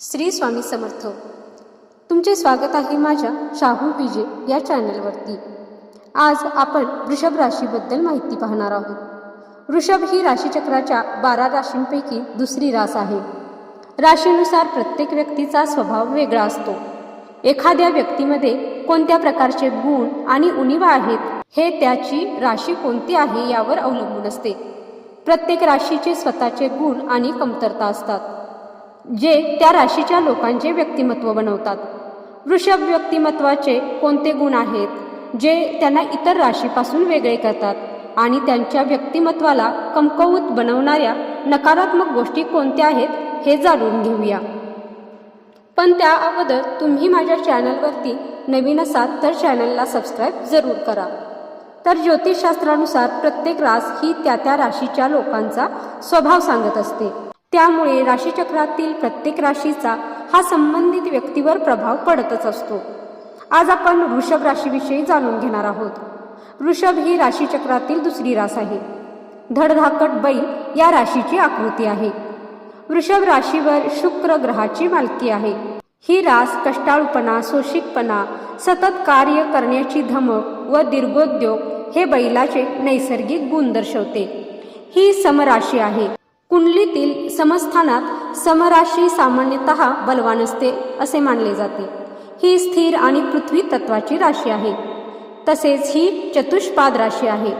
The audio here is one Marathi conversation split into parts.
श्री स्वामी समर्थ. तुमचे स्वागत आहे माझ्या शाहू विजय या चॅनलवरती. आज आपण वृषभ राशीबद्दल माहिती पाहणार आहोत. वृषभ ही राशीचक्राच्या बारा राशींपैकी दुसरी रास आहे. राशीनुसार प्रत्येक व्यक्तीचा स्वभाव वेगळा असतो. एखाद्या व्यक्तीमध्ये कोणत्या प्रकारचे गुण आणि उणीवा आहेत हे त्याची राशी कोणती आहे यावर अवलंबून असते. प्रत्येक राशीचे स्वतःचे गुण आणि कमतरता असतात. जे त्या राशीच्या लोकांचे व्यक्तिमत्व बनवतात. वृषभ व्यक्तिमत्वाचे कोणते गुण आहेत जे त्यांना इतर राशीपासून वेगळे करतात आणि त्यांच्या व्यक्तिमत्वाला कमकवूत बनवणाऱ्या नकारात्मक गोष्टी कोणत्या आहेत हे जाणून घेऊया. पण त्या अगोदर तुम्ही माझ्या चॅनलवरती नवीन असाल तर चॅनलला सबस्क्राईब जरूर करा. तर ज्योतिषशास्त्रानुसार प्रत्येक रास ही त्या त्या राशीच्या लोकांचा स्वभाव सांगत असते. त्यामुळे राशीचक्रातील प्रत्येक राशीचा हा संबंधित व्यक्तीवर प्रभाव पडतच असतो. आज आपण वृषभ राशीविषयी जाणून घेणार आहोत. वृषभ ही राशीचक्रातील दुसरी रास आहे. धडधाकट बैल या राशीची आकृती आहे. वृषभ राशीवर शुक्र ग्रहाची मालकी आहे. ही रास कष्टाळूपणा सोशिकपणा सतत कार्य करण्याची धमक व दीर्घोद्योग हे बैलाचे नैसर्गिक गुण दर्शवते. ही समराशी आहे. कुंडलीतील समस्थानात समराशी सामान्यतः बलवान असते असे मानले जाते. ही स्थिर आणि पृथ्वी तत्वाची राशी आहे. तसेच ही चतुष्पाद राशी आहे.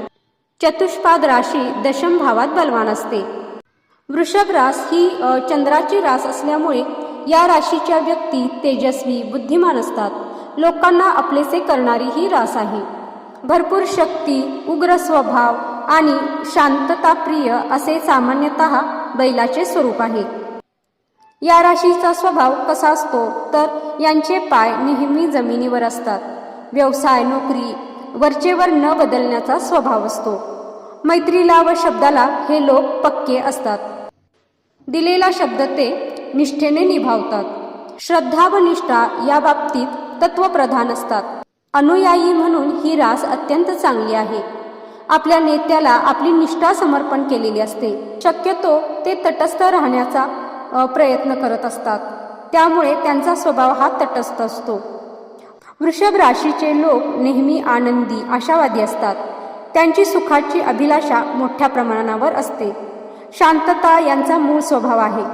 चतुष्पाद राशी दशम भावात बलवान असते. वृषभ रास ही चंद्राची रास असल्यामुळे या राशीच्या व्यक्ती तेजस्वी बुद्धिमान असतात. लोकांना आपलेसे करणारी ही रास आहे. भरपूर शक्ती उग्र स्वभाव आणि शांतताप्रिय असे सामान्यतः बैलाचे स्वरूप आहे. या राशीचा स्वभाव कसा असतो तर यांचे पाय नेहमी जमिनीवर असतात. व्यवसाय नोकरी वरचेवर न बदलण्याचा स्वभाव असतो. मैत्रीला व शब्दाला हे लोक पक्के असतात. दिलेला शब्द ते निष्ठेने निभावतात. श्रद्धा व निष्ठा या बाबतीत तत्वप्रधान असतात. अनुयायी म्हणून ही रास अत्यंत चांगली आहे. आपल्या नेत्याला आपली निष्ठा समर्पण केलेली असते. शक्यतो ते तटस्थ राहण्याचा प्रयत्न करत असतात. त्यामुळे त्यांचा स्वभाव हा तटस्थ असतो. वृषभ राशीचे लोक नेहमी आनंदी आशावादी असतात. त्यांची सुखाची अभिलाषा मोठ्या प्रमाणावर असते. शांतता यांचा मूळ स्वभाव आहे.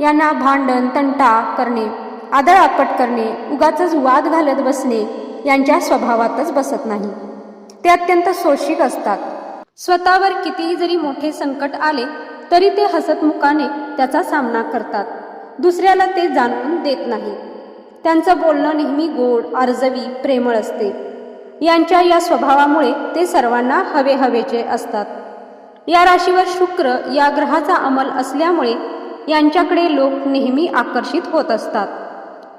यांना भांडण तंटा करणे आदळआपट करणे उगाच वाद घालत बसणे यांच्या स्वभावातच बसत नाही. ते अत्यंत सोशिक असतात. स्वतःवर कितीही जरी मोठे संकट आले तरी ते हसतमुखाने त्याचा सामना करतात. दुसऱ्याला ते जाणवून देत नाही. त्यांचं बोलणं नेहमी गोड आर्जवी प्रेमळ असते. यांच्या या स्वभावामुळे ते सर्वांना हवे हवेचे असतात. या राशीवर शुक्र या ग्रहाचा अंमल असल्यामुळे यांच्याकडे लोक नेहमी आकर्षित होत असतात.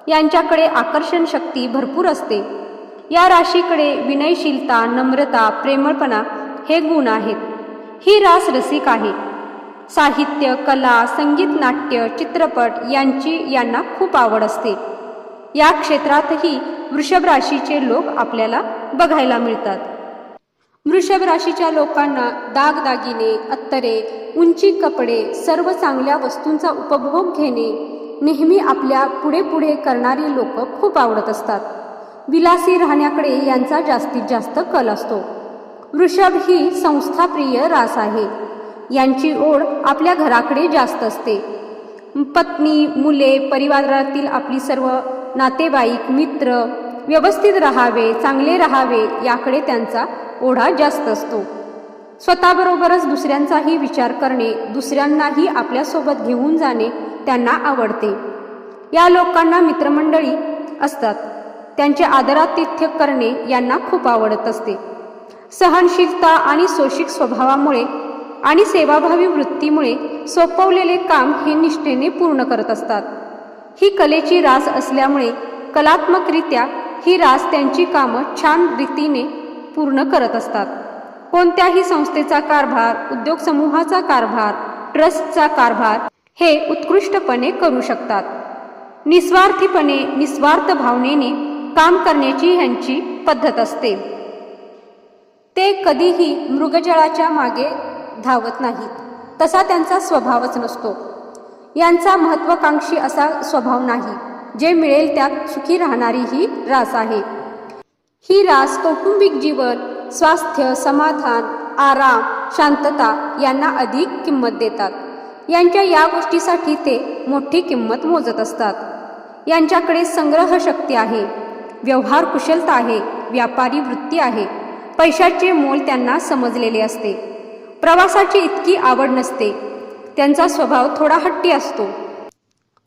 यांच्याकडे आकर्षण शक्ती भरपूर असते. या राशीकडे विनयशीलता नम्रता प्रेमळपणा हे गुण आहेत. ही रास रसिक आहे. साहित्य कला संगीत नाट्य चित्रपट यांची यांना खूप आवड असते. या क्षेत्रातही वृषभ राशीचे लोक आपल्याला बघायला मिळतात. वृषभ राशीच्या लोकांना दागदागिने अत्तरे उंची कपडे सर्व चांगल्या वस्तूंचा उपभोग घेणे नेहमी आपल्या पुढे पुढे करणारी लोक खूप आवडत असतात. विलासी राहण्याकडे यांचा जास्तीत जास्त कल असतो. वृषभ ही संस्थाप्रिय रास आहे. यांची ओढ आपल्या घराकडे जास्त असते. पत्नी मुले परिवारातील आपली सर्व नातेवाईक मित्र व्यवस्थित राहावे चांगले राहावे याकडे त्यांचा ओढा जास्त असतो. स्वतःबरोबरच दुसऱ्यांचाही विचार करणे दुसऱ्यांनाही आपल्यासोबत घेऊन जाणे त्यांना आवडते. या लोकांना मित्रमंडळी असतात. त्यांचे आदरातिथ्य करणे यांना खूप आवडत असते. सहनशीलता आणि सोशिक स्वभावामुळे आणि सेवाभावी वृत्तीमुळे सोपवलेले काम हे निष्ठेने पूर्ण करत असतात. ही कलेची रास असल्यामुळे कलात्मकरित्या ही रास त्यांची कामं छान रीतीने पूर्ण करत असतात. कोणत्याही संस्थेचा कारभार उद्योग समूहाचा कारभार ट्रस्टचा कारभार हे उत्कृष्टपणे करू शकतात. निस्वार्थीपणे निस्वार्थ भावनेने काम करण्याची ह्यांची पद्धत असते. ते कधीही मृगजळाच्या मागे धावत नाहीत. तसा त्यांचा स्वभावच नसतो. यांचा महत्वाकांक्षी असा स्वभाव नाही. जे मिळेल त्यात सुखी राहणारी ही रास आहे. ही रास कौटुंबिक जीवन स्वास्थ्य समाधान आराम शांतता यांना अधिक किंमत देतात. यांच्या या गोष्टीसाठी ते मोठी किंमत मोजत असतात. यांच्याकडे संग्रह शक्ती आहे. व्यवहार कुशलता आहे व्यापारी वृत्ती आहे. पैशाचे मोल त्यांना समजलेले असते. प्रवासाची इतकी आवड नसते. त्यांचा स्वभाव थोडा हट्टी असतो.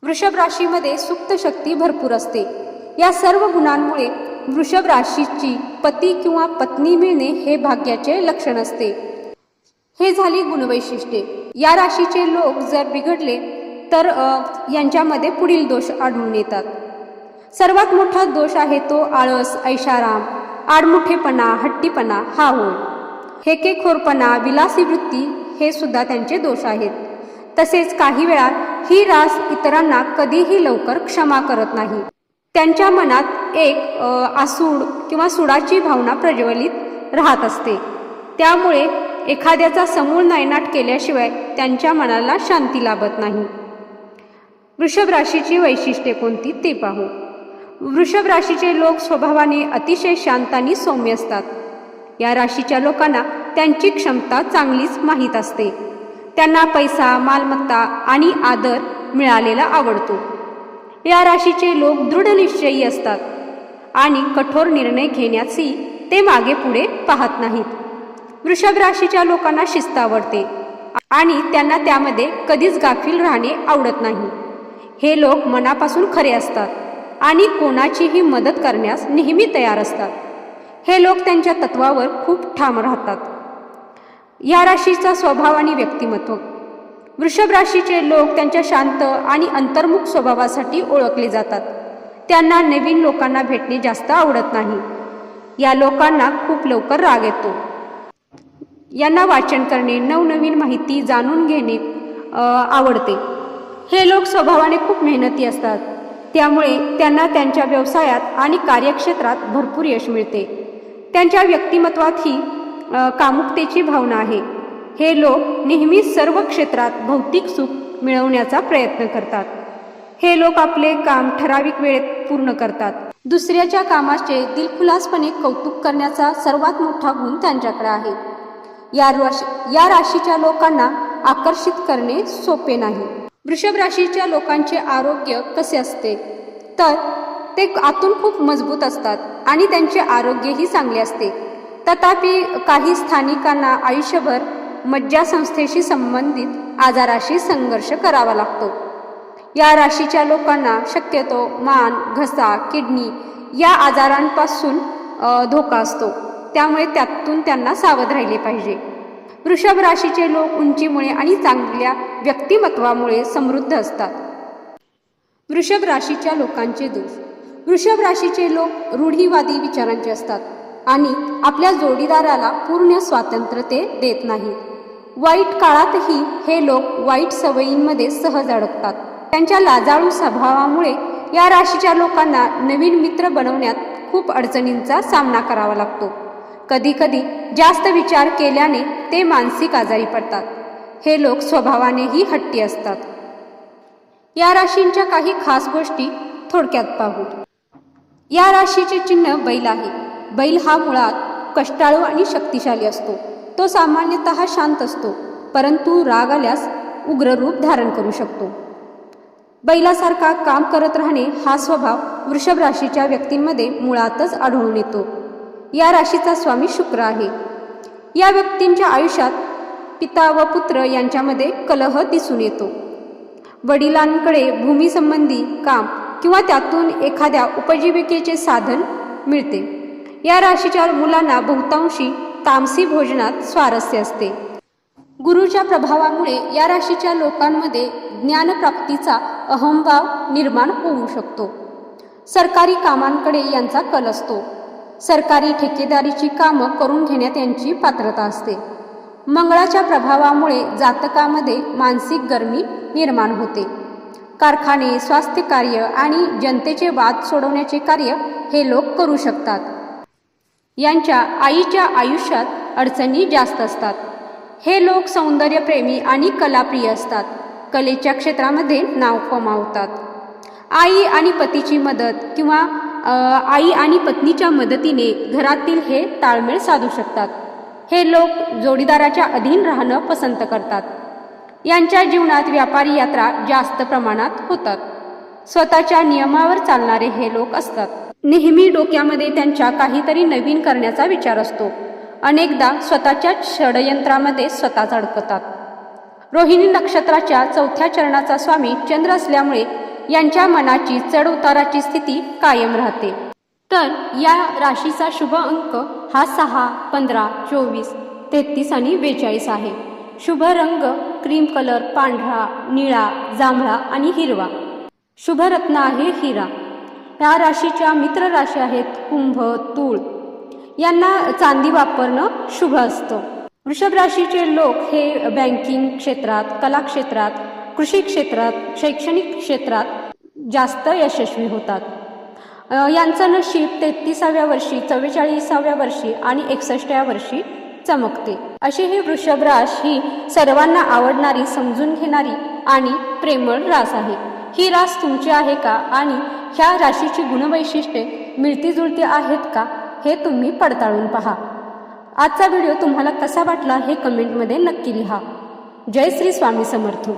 वृषभ राशीमध्ये सुप्त शक्ती भरपूर असते. या सर्व गुणांमुळे वृषभ राशीची पती किंवा पत्नी मिळणे हे भाग्याचे लक्षण असते. हे झाली गुणवैशिष्ट्ये. या राशीचे लोक जर बिघडले तर यांच्यामध्ये पुढील दोष आढळून येतात. सर्वात मोठा दोष आहे तो आळस ऐशाराम. आडमुठेपणा हट्टीपणा हा होय. हेकेखोरपणा विलासी वृत्ती हे सुद्धा त्यांचे दोष आहेत. तसेच काही वेळा ही रास इतरांना कधीही लवकर क्षमा करत नाही. त्यांच्या मनात एक आसूड किंवा सुडाची भावना प्रज्वलित राहत असते. त्यामुळे एखाद्याचा समूळ नायनाट केल्याशिवाय त्यांच्या मनाला शांती लाभत नाही. वृषभ राशीची वैशिष्ट्ये कोणती ते पाहू. वृषभ राशीचे लोक स्वभावाने अतिशय शांत आणि सौम्य असतात. या राशीच्या लोकांना त्यांची क्षमता चांगलीच माहीत असते. त्यांना पैसा मालमत्ता आणि आदर मिळालेला आवडतो. या राशीचे लोक दृढनिश्चयी असतात आणि कठोर निर्णय घेण्याची ते मागे पुढे पाहत नाहीत. वृषभ राशीच्या लोकांना शिस्त आवडते आणि त्यांना त्यामध्ये कधीच गाफील राहणे आवडत नाही. हे लोक मनापासून खरे असतात. आणि कोणाचीही मदत करण्यास नेहमी तयार असतात. हे लोक त्यांच्या तत्वावर खूप ठाम राहतात. या राशीचा स्वभाव आणि व्यक्तिमत्व. वृषभ राशीचे लोक त्यांच्या शांत आणि अंतर्मुख स्वभावासाठी ओळखले जातात. त्यांना नवीन लोकांना भेटणे जास्त आवडत नाही. या लोकांना खूप लवकर राग येतो. यांना वाचन करणे नवनवीन माहिती जाणून घेणे आवडते. हे लोक स्वभावाने खूप मेहनती असतात. त्यामुळे त्यांना त्यांच्या व्यवसायात आणि कार्यक्षेत्रात भरपूर यश मिळते. त्यांच्या व्यक्तिमत्वात ही कामुकतेची भावना आहे. हे लोक नेहमी सर्व क्षेत्रात भौतिक सुख मिळवण्याचा प्रयत्न करतात. हे लोक आपले काम ठराविक वेळेत पूर्ण करतात. दुसऱ्याच्या कामाचे दिलखुलासपणे कौतुक करण्याचा सर्वात मोठा गुण त्यांच्याकडे आहे. या राशी या राशीच्या लोकांना आकर्षित करणे सोपे नाही. वृषभ राशीच्या लोकांचे आरोग्य कसे असते? तर ते आतून खूप मजबूत असतात आणि त्यांचे आरोग्यही चांगले असते. तथापि काही स्थानिकांना आयुष्यभर मज्जासंस्थेशी संबंधित आजाराशी संघर्ष करावा लागतो. या राशीच्या लोकांना शक्यतो मान घसा किडनी या आजारांपासून धोका असतो. त्यामुळे त्यातून त्यांना सावध राहिले पाहिजे. वृषभ राशीचे लोक उंचीमुळे आणि चांगल्या व्यक्तिमत्वामुळे समृद्ध असतात. वृषभ राशीच्या लोकांचे दोष. वृषभ राशीचे लोक रूढीवादी विचारांचे असतात आणि आपल्या जोडीदाराला पूर्ण स्वातंत्र्य ते देत नाहीत. वाईट काळातही हे लोक वाईट सवयींमध्ये सहज अडकतात. त्यांच्या लाजाळू स्वभावामुळे या राशीच्या लोकांना नवीन मित्र बनवण्यात खूप अडचणींचा सामना करावा लागतो. कधीकधी जास्त विचार केल्याने ते मानसिक आजारी पडतात. हे लोक स्वभावानेही हट्टी असतात. या राशींच्या काही खास गोष्टी थोडक्यात पाहू. या राशीचे चिन्ह बैल आहे. बैल हा मुळात कष्टाळू आणि शक्तिशाली असतो. तो सामान्यतः शांत असतो परंतु राग आल्यास उग्र रूप धारण करू शकतो. बैलासारखा काम करत राहणे हा स्वभाव वृषभ राशीच्या व्यक्तींमध्ये मुळातच आढळून येतो. या राशीचा स्वामी शुक्र आहे. या व्यक्तींच्या आयुष्यात पिता व पुत्र यांच्यामध्ये कलह दिसून येतो. वडिलांकडे भूमीसंबंधी काम किंवा त्यातून एखाद्या उपजीविकेचे साधन मिळते. या राशीच्या मुलांना बहुतांशी तामसी भोजनात स्वारस्य असते. गुरुच्या प्रभावामुळे या राशीच्या लोकांमध्ये ज्ञानप्राप्तीचा अहंभाव निर्माण होऊ शकतो. सरकारी कामांकडे यांचा कल असतो. सरकारी ठेकेदारीची कामं करून घेण्यात यांची पात्रता असते. मंगळाच्या प्रभावामुळे जातकामध्ये मानसिक गरमी निर्माण होते. कारखाने स्वास्थ्य कार्य आणि जनतेचे वाद सोडवण्याचे कार्य हे लोक करू शकतात. यांच्या आईच्या आयुष्यात अडचणी जास्त असतात. हे लोक सौंदर्यप्रेमी आणि कलाप्रिय असतात. कलेच्या क्षेत्रामध्ये नाव कमावतात. आई आणि पतीची मदत किंवा आई आणि पत्नीच्या मदतीने घरातील हे ताळमेळ साधू शकतात. हे लोक जोडीदाराच्या अधीन राहणं पसंत करतात. यांच्या जीवनात व्यापारी यात्रा जास्त प्रमाणात होतात. स्वतःच्या नियमावर चालणारे हे लोक असतात. नेहमी डोक्यामध्ये त्यांच्या काहीतरी नवीन करण्याचा विचार असतो. अनेकदा स्वतःच्या षडयंत्रामध्ये स्वतःच अडकतात. रोहिणी नक्षत्राच्या चौथ्या चरणाचा स्वामी चंद्र असल्यामुळे यांच्या मनाची चढ उताराची स्थिती कायम राहते. तर या राशीचा शुभ अंक हा सहा पंधरा चोवीस तेहतीस आणि बेचाळीस आहे. शुभ रंग क्रीम कलर पांढरा निळा जांभळा आणि हिरवा. शुभ रत्न आहे हिरा. ह्या राशीच्या मित्र राशी आहेत कुंभ तूळ. यांना चांदी वापरणं शुभ असतं. वृषभ राशीचे लोक हे बँकिंग क्षेत्रात कला क्षेत्रात कृषी क्षेत्रात शैक्षणिक क्षेत्रात जास्त यशस्वी होतात. यांचं नशीब तेहतीसाव्या वर्षी चव्वेचाळीसाव्या वर्षी आणि एकसष्टव्या वर्षी चमकते. अशी ही वृषभ रास ही सर्वांना आवडणारी समजून घेणारी आणि प्रेमळ रास आहे. ही रास तुमची आहे का आणि ह्या राशीची गुणवैशिष्ट्ये मिळती जुळती आहेत का हे तुम्ही पडताळून पहा. आजचा व्हिडिओ तुम्हाला कसा वाटला हे कमेंटमध्ये नक्की लिहा. जय श्री स्वामी समर्थ.